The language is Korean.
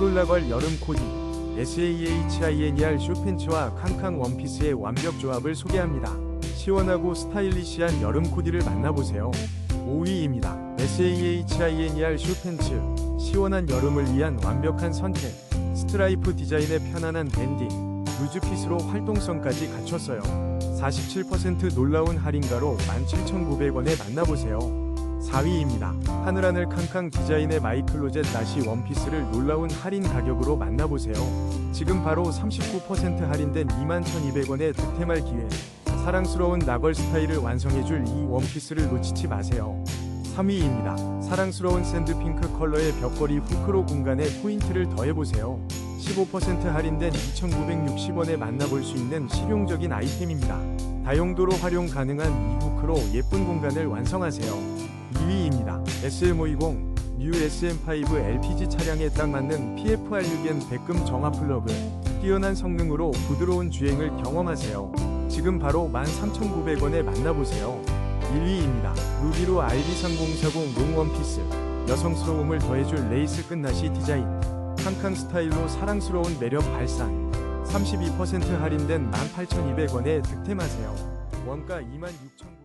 코롤라걸 여름 코디 SAHINER 쇼팬츠와 캉캉 원피스의 완벽 조합을 소개합니다. 시원하고 스타일리시한 여름 코디를 만나보세요. 5위입니다. SAHINER 쇼팬츠 시원한 여름을 위한 완벽한 선택 스트라이프 디자인의 편안한 밴딩 루즈핏으로 활동성까지 갖췄어요. 47% 놀라운 할인가로 17,900원에 만나보세요. 4위입니다. 하늘하늘 캉캉 디자인의 마이클로젯 나시 원피스를 놀라운 할인 가격으로 만나보세요. 지금 바로 39% 할인된 21,200원의 득템할 기회. 사랑스러운 나걸 스타일을 완성해줄 이 원피스를 놓치지 마세요. 3위입니다. 사랑스러운 샌드핑크 컬러의 벽걸이 후크로 공간에 포인트를 더해보세요. 15% 할인된 2,960원에 만나볼 수 있는 실용적인 아이템입니다. 다용도로 활용 가능한 이 후크로 예쁜 공간을 완성하세요. 2위입니다. SM520 뉴 SM5 LPG 차량에 딱 맞는 PFR6N 백금 정화 플러그 뛰어난 성능으로 부드러운 주행을 경험하세요. 지금 바로 13,900원에 만나보세요. 1위입니다. 루비로 RD3040 롱 원피스 여성스러움을 더해줄 레이스 끝나시 디자인 캉캉 스타일로 사랑스러운 매력 발산 32% 할인된 18,200원에 득템하세요. 원가 26,000원